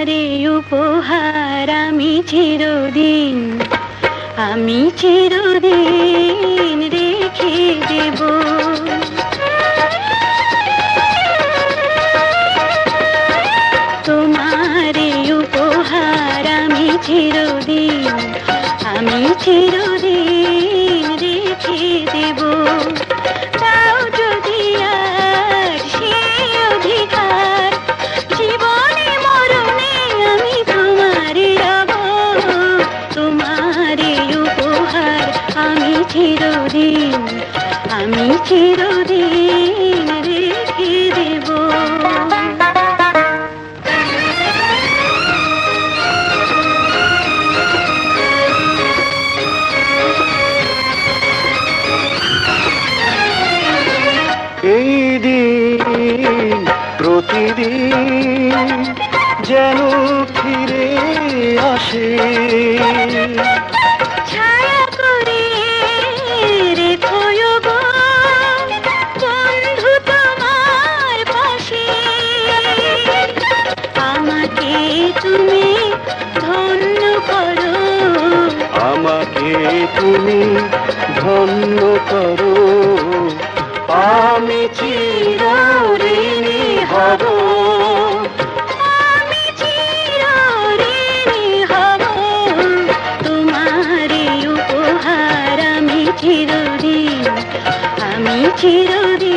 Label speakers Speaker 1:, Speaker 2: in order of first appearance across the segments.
Speaker 1: তোমারে উপহার আমি চিরদিন আমি চিরদিন রেখে দেব। তোমারে উপহার আমি চিরদিন আমি চিরদিন রেখে দেব। চিরদিন আমি চিরদিন রেখে দেব।
Speaker 2: এই দিন প্রতিদিন যেন ফিরে আসে।
Speaker 1: তুমি ধন্য করো।
Speaker 2: আমাকে তুমি ধন্য করো। আমি
Speaker 1: আমি চিরঋণী হব। তোমার উপহার আমি চিরদিন আমি চিরদিন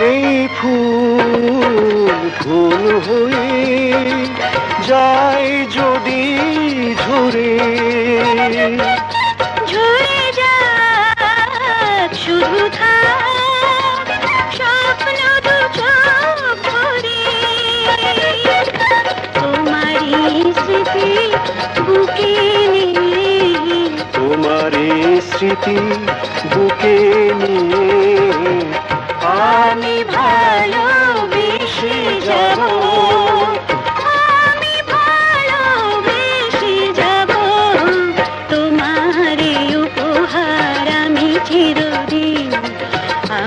Speaker 2: এই ফুল ফুল হয়ে যায় যদি ঝরে।
Speaker 1: ঝরে যাক শুধু থাক স্বপ্ন দু চোখ তোমারই স্মৃতি বুকে নিয়ে।
Speaker 2: স্মৃতি বুকে নিয়ে।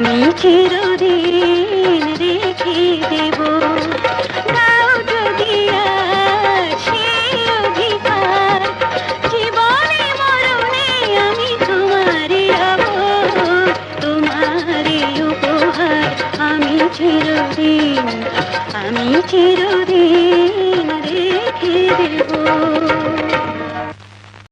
Speaker 1: আমি চিরদিন রেখে দেব। দাও যদি সেই অধিকার, জীবনে মরণে আমি তোমারে উপহার আমি চিরদিন আমি চিরদিন রেখে দেব।